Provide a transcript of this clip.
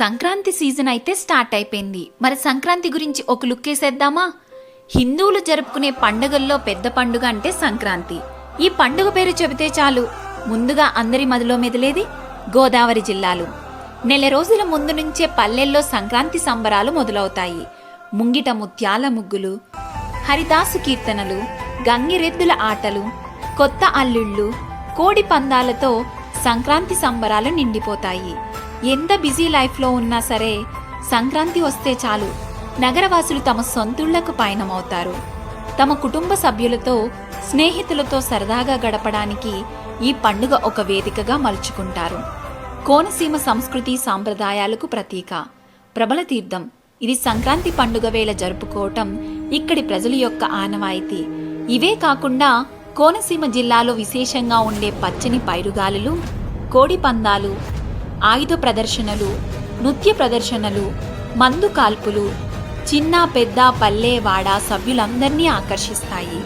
Sankranti season అయితే start అయిపోయింది. మరి సంక్రాంతి గురించి ఒక లుక్ వేసేద్దామా? హిందువులు జరుపుకునే పండుగల్లో పెద్ద పండుగ అంటే సంక్రాంతి. ఈ పండుగ పేరు చెబితే చాలు. ముందుగా అందరి మదిలో మెదిలేది గోదావరి జిల్లాలు. నెల రోజుల ముందు నుంచే పల్లెల్లో సంక్రాంతి సంబరాలు మొదలవుతాయి. ముంగిట ముత్యాల ముగ్గులు హరిదాసు కీర్తనలు గంగిరెద్దుల ఆటలు కొత్త అల్లుళ్ళు కోడి పందాలతో సంక్రాంతి సంబరాలు నిండిపోతాయి. ఎంత బిజీ లైఫ్లో ఉన్నా సరే సంక్రాంతి వస్తే చాలు నగరవాసులు తమ సొంతుళ్ళకు పయనమవుతారు. తమ కుటుంబ సభ్యులతో స్నేహితులతో సరదాగా గడపడానికి ఈ పండుగ ఒక వేదికగా మలుచుకుంటారు. కోనసీమ సంస్కృతి సాంప్రదాయాలకు ప్రతీక. ప్రబల తీర్థం. ఇది సంక్రాంతి పండుగ వేళ జరుపుకోవటం ఇక్కడి ప్రజల యొక్క ఆనవాయితీ. ఇవే కాకుండా కోనసీమ జిల్లాలో విశేషంగా ఉండే పచ్చని పైరుగాలులు కోడి పందాలు ఆయుధ ప్రదర్శనలు నృత్య ప్రదర్శనలు మందు కాల్పులు చిన్న పెద్ద పల్లె వాడ సభ్యులందరినీ ఆకర్షిస్తాయి.